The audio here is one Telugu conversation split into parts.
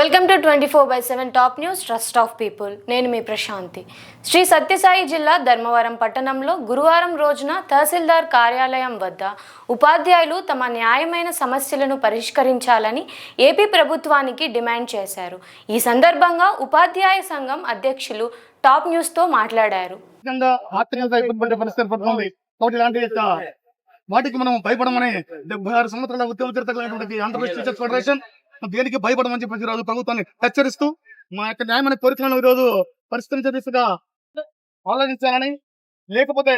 Welcome to twenty four by seven top news trust of people. నేను మీ ప్రశాంతి. శ్రీ సత్యసాయి జిల్లా ధర్మవరం పట్టణంలో గురువారం రోజున తహసీల్దార్ కార్యాలయం వద్ద ఉపాధ్యాయులు తమ న్యాయమైన సమస్యలను పరిష్కరించాలని ఏపీ ప్రభుత్వానికి డిమాండ్ చేశారు. ఈ సందర్భంగా ఉపాధ్యాయ సంఘం అధ్యక్షులు టాప్ న్యూస్తో మాట్లాడారు. వాటికి మనం భయపడమని డెబ్బై ఆరు సంవత్సరాల ఉద్యోగ ఫెడరేషన్ దేనికి భయపడమని చెప్పి ఈరోజు ప్రభుత్వాన్ని హెచ్చరిస్తూ మా యొక్క న్యాయమైన కోరికలను ఈరోజు పరిష్కరించే దిశగా ఆలోచించాలని లేకపోతే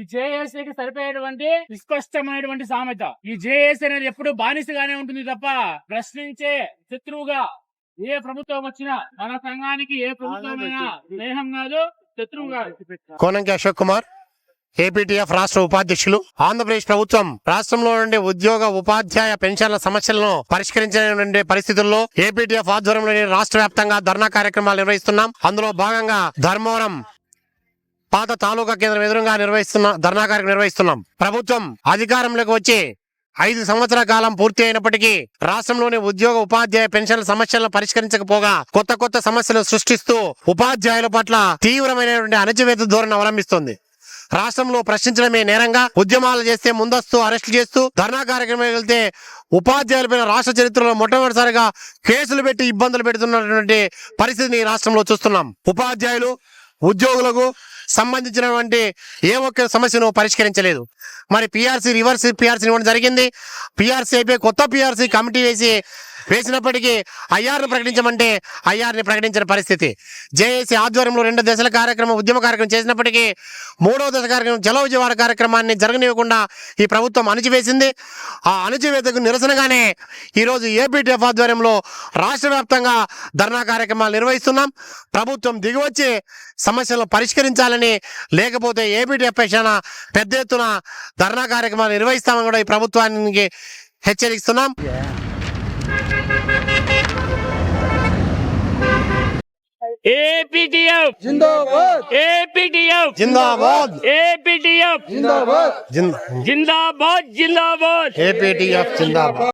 ఈ జేఏసీకి సరిపోయేటువంటి స్పష్టమైనటువంటి సామెత. ఈ జేఏసీ అనేది ఎప్పుడు బానిసగానే ఉంటుంది తప్ప ప్రశ్నించే శత్రువుగా ఏ ప్రభుత్వం వచ్చినా మన సంఘానికి ఏ ప్రభుత్వమైనా స్నేహం కాదు శత్రువు కాదు. కోనంకి అశోక్ కుమార్. ఏపీటీఎఫ్ రాష్ట్ర ఉపాధ్యక్షులు ఆంధ్రప్రదేశ్ ప్రభుత్వం రాష్ట్రంలో నుండి ఉద్యోగ ఉపాధ్యాయ పెన్షన్ల సమస్యలను పరిష్కరించే పరిస్థితుల్లో ఏపీటీఎఫ్ ఆధ్వర్యంలోని రాష్ట్ర వ్యాప్తంగా ధర్నా కార్యక్రమాలు నిర్వహిస్తున్నాం. అందులో భాగంగా ధర్మవరం పాత తాలూకా కేంద్రం ఎదురుగా నిర్వహిస్తున్న ధర్నా కార్యక్రమం నిర్వహిస్తున్నాం. ప్రభుత్వం అధికారంలోకి వచ్చి ఐదు సంవత్సరాల కాలం పూర్తి అయినప్పటికీ రాష్ట్రంలోని ఉద్యోగ ఉపాధ్యాయ పెన్షన్ల సమస్యలను పరిష్కరించకపోగా కొత్త కొత్త సమస్యలు సృష్టిస్తూ ఉపాధ్యాయుల పట్ల తీవ్రమైనటువంటి అణచివేత ధోరణి అవలంబిస్తోంది. రాష్ట్రంలో ప్రశ్నించడమే నేరంగా ఉద్యమాలు చేస్తే ముందస్తు అరెస్టు చేస్తూ ధర్నా కార్యక్రమం వెళ్తే ఉపాధ్యాయులపైన రాష్ట్ర చరిత్రలో మొట్టమొదటిసారిగా కేసులు పెట్టి ఇబ్బందులు పెడుతున్నటువంటి పరిస్థితిని రాష్ట్రంలో చూస్తున్నాం. ఉపాధ్యాయులు ఉద్యోగులకు సంబంధించినటువంటి ఏ ఒక్క సమస్యను పరిష్కరించలేదు. మరి పిఆర్సీ రివర్స్ పిఆర్సీ ఇవ్వడం జరిగింది. పిఆర్సీ అయిపోయి కొత్త పిఆర్సీ కమిటీ వేసి వేసినప్పటికీ ఐఆర్ను ప్రకటించమంటే ఐఆర్ని ప్రకటించిన పరిస్థితి. జేఏసీ ఆధ్వర్యంలో రెండు దశల కార్యక్రమం ఉద్యమ కార్యక్రమం చేసినప్పటికీ మూడవ దశ కార్యక్రమం చలో విజయవాడ కార్యక్రమాన్ని జరగనివ్వకుండా ఈ ప్రభుత్వం అణచివేసింది. ఆ అణచివేతకు నిరసనగానే ఈరోజు ఏపీటీఎఫ్ ఆధ్వర్యంలో రాష్ట్ర వ్యాప్తంగా ధర్నా కార్యక్రమాలు నిర్వహిస్తున్నాం. ప్రభుత్వం దిగివచ్చి సమస్యలను పరిష్కరించాలని లేకపోతే ఏపీటీఎఫ్ పక్షాన పెద్ద ఎత్తున ధర్నా కార్యక్రమాలు నిర్వహిస్తామని కూడా ఈ ప్రభుత్వానికి హెచ్చరిస్తున్నాం. ఏపీటీఎఫ్ ఏపీటీఎఫ్ జిందాబాద్ ఏపీటీఎఫ్ జిందా జిందాబాద్ జిందాబాద్ ఏపీటీఎఫ్ జిందాబాద్